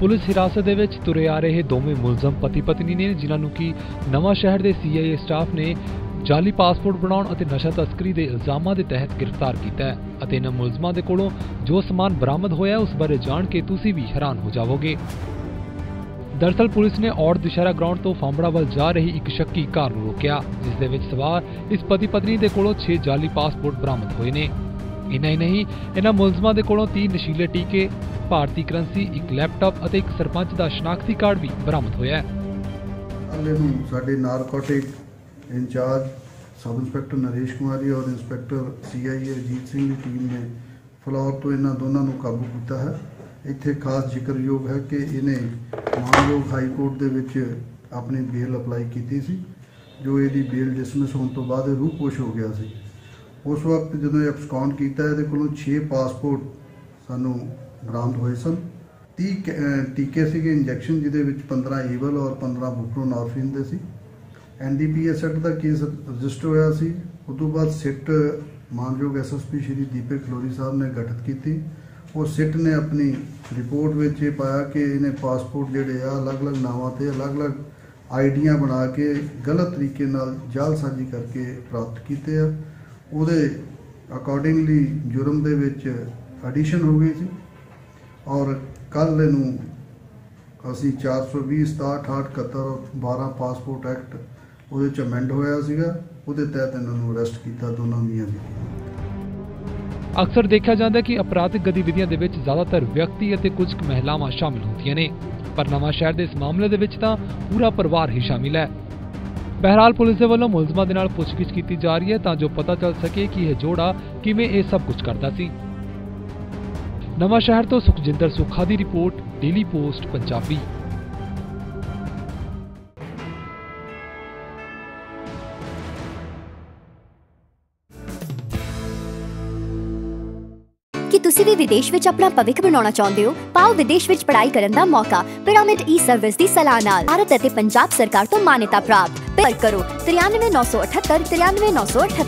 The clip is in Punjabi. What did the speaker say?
ਪੁਲਿਸ ਹਿਰਾਸਤ ਦੇ ਵਿੱਚ ਤੁਰੇ ਆ ਰਹੇ ਦੋਵੇਂ ਮੁਲਜ਼ਮ ਪਤੀ ਪਤਨੀ ਨੇ, ਜਿਨ੍ਹਾਂ ਨੂੰ ਕਿ ਨਵਾਂ ਸ਼ਹਿਰ ਦੇ ਸੀਆਈਏ ਸਟਾਫ ਨੇ ਜਾਲੀ ਪਾਸਪੋਰਟ ਬਣਾਉਣ ਅਤੇ ਨਸ਼ਾ ਤਸਕਰੀ ਦੇ ਇਲਜ਼ਾਮਾਂ ਦੇ ਤਹਿਤ ਗ੍ਰਿਫਤਾਰ ਕੀਤਾ ਹੈ। ਅਤੇ ਇਹਨਾਂ ਮੁਲਜ਼ਮਾਂ ਦੇ ਕੋਲੋਂ ਜੋ ਸਮਾਨ ਬਰਾਮਦ ਹੋਇਆ, ਉਸ ਬਾਰੇ ਜਾਣ ਕੇ ਤੁਸੀਂ ਵੀ ਹੈਰਾਨ ਹੋ ਜਾਵੋਗੇ। ਦਰਅਸਲ ਪੁਲਿਸ ਨੇ ਔੜ ਦੁਸ਼ਹਿਰਾ ਗਰਾਊਂਡ ਤੋਂ ਫਾਂਬੜਾ ਵੱਲ ਜਾ ਰਹੀ ਇੱਕ ਸ਼ੱਕੀ ਕਾਰ ਨੂੰ ਰੋਕਿਆ, ਜਿਸ ਦੇ ਵਿੱਚ ਸਵਾਰ ਇਸ ਪਤੀ ਪਤਨੀ ਦੇ ਕੋਲੋਂ 6 ਜਾਲੀ ਪਾਸਪੋਰਟ ਬਰਾਮਦ ਹੋਏ ਨੇ। ਇਨਾ ਹੀ ਨਹੀਂ ਇਹਨਾਂ ਮੁਲਜ਼ਮਾਂ ਦੇ ਕੋਲੋਂ 3 ਨਸ਼ੀਲੇ ਟੀਕੇ ਭਾਰਤੀ ਕਰੰਸੀ, ਇੱਕ ਲੈਪਟਾਪ ਅਤੇ ਇੱਕ ਸਰਪੰਚ ਦਾ ਸ਼ਨਾਖਤੀ ਕਾਰਡ ਵੀ ਬਰਾਮਦ ਹੋਇਆ ਹੈ। ਕੱਲ੍ਹ ਨੂੰ ਸਾਡੇ narcotic incharge sub inspector Naresh Kumari ਔਰ ਇੰਸਪੈਕਟਰ ਸੀਆਈਏ ਅਜੀਤ ਸਿੰਘ ਦੀ ਟੀਮ ਨੇ ਫਲੋਰ ਤੋਂ ਇਹਨਾਂ ਦੋਨਾਂ ਨੂੰ ਕਾਬੂ ਕੀਤਾ ਹੈ। ਇੱਥੇ ਖਾਸ ਜ਼ਿਕਰਯੋਗ ਹੈ ਕਿ ਇਹਨੇ ਮਾਨਯੋਗ ਹਾਈ ਕੋਰਟ ਦੇ ਵਿੱਚ ਆਪਣੀ ਬੇਲ ਅਪਲਾਈ ਕੀਤੀ ਸੀ, ਜੋ ਇਹਦੀ ਬੇਲ ਡਿਸਮਿਸ ਹੋਣ ਤੋਂ ਬਾਅਦ ਇਹ ਰੂਪੋਸ਼ ਹੋ ਗਿਆ ਸੀ। ਉਸ ਵਕਤ ਜਦੋਂ ਇਹ ਅਬਸਕੌਂਡ ਕੀਤਾ, ਇਹਦੇ ਕੋਲੋਂ 6 ਪਾਸਪੋਰਟ ਸਾਨੂੰ ਬਰਾਮਦ ਹੋਏ ਸਨ। 30 ਕ- ਟੀਕੇ ਸੀਗੇ ਇੰਜੈਕਸ਼ਨ, ਜਿਹਦੇ ਵਿੱਚ 15 ਈਵਲ ਔਰ 15 ਬੁਪਰੋਨਾਰਫਿਨ ਦੇ ਸੀ। ਐਨਡੀਪੀਐਸ ਐਕਟ ਦਾ ਕੇਸ ਰਜਿਸਟਰ ਹੋਇਆ ਸੀ। ਉਸ ਤੋਂ ਬਾਅਦ ਸਿੱਟ ਮਾਨਯੋਗ ਐਸਐਸਪੀ ਸ਼੍ਰੀ ਦੀਪਕ ਖਲੋਰੀ ਸਾਹਿਬ ਨੇ ਗਠਿਤ ਕੀਤੀ। ਉਹ ਸਿੱਟ ਨੇ ਆਪਣੀ ਰਿਪੋਰਟ ਵਿੱਚ ਇਹ ਪਾਇਆ ਕਿ ਇਹਨੇ ਪਾਸਪੋਰਟ ਜਿਹੜੇ ਆ, ਅਲੱਗ-ਅਲੱਗ ਨਾਵਾਂ ਤੇ ਅਲੱਗ-ਅਲੱਗ ਆਈਡੀਆਂ ਬਣਾ ਕੇ ਗਲਤ ਤਰੀਕੇ ਨਾਲ ਜਾਲਸਾਜ਼ੀ ਕਰਕੇ ਪ੍ਰਾਪਤ ਕੀਤੇ ਆ। ਉਹਦੇ ਅਕੋਰਡਿੰਗਲੀ ਜੁਰਮ ਦੇ ਵਿੱਚ ਐਡੀਸ਼ਨ ਹੋ ਗਈ ਸੀ। ਔਰ ਕੱਲ ਨੂੰ ਅਸੀਂ 420 67 12 ਪਾਸਪੋਰਟ ਐਕਟ ਉਹਦੇ ਚ ਅਮੈਂਡ ਹੋਇਆ ਸੀਗਾ। ਉਹਦੇ ਤਹਿਤ ਇਹਨਾਂ ਨੂੰ ਅਰੈਸਟ ਕੀਤਾ ਦੋਨਾਂ ਮੀਆਂ ਬੀਵੀ ਅਕਸਰ ਦੇਖਿਆ ਜਾਂਦਾ ਕਿ ਅਪਰਾਧਿਕ ਗਤੀਵਿਧੀਆਂ ਦੇ ਵਿੱਚ ਜ਼ਿਆਦਾਤਰ ਵਿਅਕਤੀ ਅਤੇ ਕੁਝ ਕੁ ਮਹਿਲਾਵਾਂ ਸ਼ਾਮਿਲ ਹੁੰਦੀਆਂ ਨੇ। ਪਰ ਨਵਾਂ ਸ਼ਹਿਰ ਦੇ ਇਸ ਮਾਮਲੇ ਦੇ ਵਿੱਚ ਤਾਂ ਪੂਰਾ ਪਰਿਵਾਰ ਹੀ ਸ਼ਾਮਿਲ ਹੈ। ਬਹਿਰਾਲ ਪੁਲਿਸ ਦੇ ਵੱਲੋਂ ਮੁਲਜ਼ਮਾਂ ਦੇ ਨਾਲ ਪੁੱਛਗਿੱਛ ਕੀਤੀ ਜਾ ਰਹੀ ਹੈ ਤਾਂ ਜੋ ਪਤਾ ਚੱਲ ਸਕੇ ਕਿ ਇਹ ਜੋੜਾ ਕਿਵੇਂ ਇਹ ਸਭ ਕੁਝ ਕਰਦਾ ਸੀ। ਨਵਾਂ ਸ਼ਹਿਰ ਤੋਂ ਸੁਖਜਿੰਦਰ ਸੁਖਾ ਦੀ ਰਿਪੋਰਟ, ਡੇਲੀ ਪੋਸਟ, ਪੰਜਾਬੀ। ਕੀ ਤੁਸੀਂ ਵੀ ਵਿਦੇਸ਼ ਵਿੱਚ ਆਪਣਾ ਭਵਿੱਖ ਬਣਾਉਣਾ ਚਾਹੁੰਦੇ ਹੋ? ਪਾਓ ਵਿਦੇਸ਼ ਵਿੱਚ ਪੜ੍ਹਾਈ ਕਰਨ ਦਾ ਮੌਕਾ, ਪਿਰਾਮਿਡ ਈ ਸਰਵਿਸ ਦੀ ਸਲਾਹ ਨਾਲ। ਭਾਰਤ ਅਤੇ ਪੰਜਾਬ ਸਰਕਾਰ ਤੋਂ ਮਾਨਤਾ ਪ੍ਰਾਪਤ। ਪਰ ਕਰੋ 93978 93978